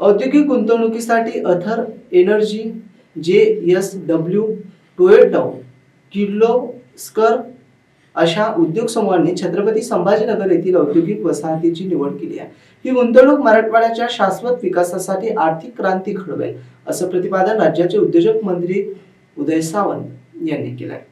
औद्योगिक गुंतवणुकीसाठी Ather Energy J S W Toyota Kirloskar अशा उद्योग समूहांनी छत्रपती संभाजीनगर येथील औद्योगिक वसाहतीची निवड केली आहे. ही गुंतवणूक मराठवाड्याच्या शाश्वत विकासासाठी आर्थिक क्रांती घडवेल असं प्रतिपादन राज्याचे उद्योजक मंत्री उदय सावंत यांनी केलं आहे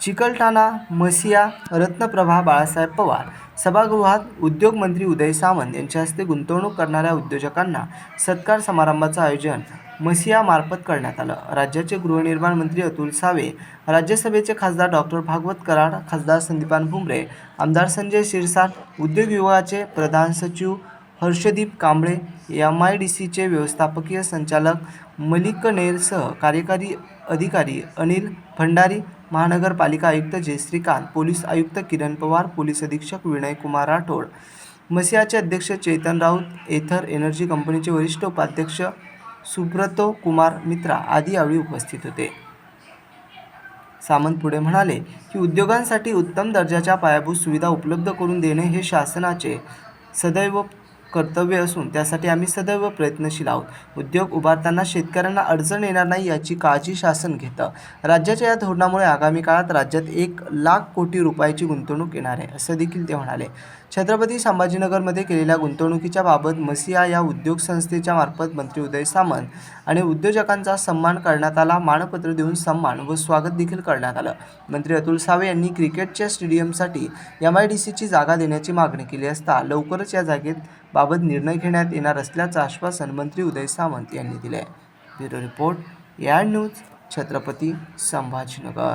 चिकलठाणा मसिया रत्नप्रभा बाळासाहेब पवार सभागृहात उद्योगमंत्री उदय सामंत यांच्या हस्ते गुंतवणूक करणाऱ्या उद्योजकांना सत्कार समारंभाचं आयोजन मसियामार्फत करण्यात आलं. राज्याचे गृहनिर्माण मंत्री अतुल सावे राज्यसभेचे खासदार डॉक्टर भागवत कराड खासदार संदीपान भुमरे आमदार संजय शिरसाट उद्योग विभागाचे प्रधान सचिव Harshdeep Kamble M I D सीचे व्यवस्थापकीय संचालक मलिक नेरसह कार्यकारी अधिकारी अनिल भंडारी महानगरपालिका आयुक्त जे श्रीकांत पोलीस आयुक्त किरण पवार पोलीस अधीक्षक विनय कुमार राठोड मसियाचे अध्यक्ष चेतन राऊत एथर एनर्जी कंपनीचे वरिष्ठ उपाध्यक्ष सुब्रतो कुमार मित्रा आदी यावेळी उपस्थित होते. सामंत पुढे म्हणाले की उद्योगांसाठी उत्तम दर्जाच्या पायाभूत सुविधा उपलब्ध करून देणे हे शासनाचे सदैव कर्तव्य असून त्यासाठी आम्ही सदैव प्रयत्नशील आहोत. उद्योग उभारताना शेतकऱ्यांना अडचण येणार नाही याची काळजी शासन घेतं. राज्याच्या या धोरणामुळे आगामी काळात राज्यात एक लाख कोटी रुपयाची गुंतवणूक येणार आहे असं देखील ते म्हणाले. छत्रपती संभाजीनगरमध्ये केलेल्या गुंतवणुकीच्या बाबत मसिया या उद्योग संस्थेच्या मार्फत मंत्री उदय सामंत आणि उद्योजकांचा सन्मान करण्यात आला. मानपत्र देऊन सन्मान व स्वागत देखील करण्यात आलं. मंत्री अतुल सावे यांनी क्रिकेटच्या स्टेडियमसाठी एम आय डी सीची जागा देण्याची मागणी केली असता लवकरच या जागेत बाबत निर्णय घेण्यात येणार असल्याचं आश्वासन मंत्री उदय सामंत यांनी दिले आहे ब्युरो रिपोर्ट या न्यूज छत्रपती संभाजीनगर.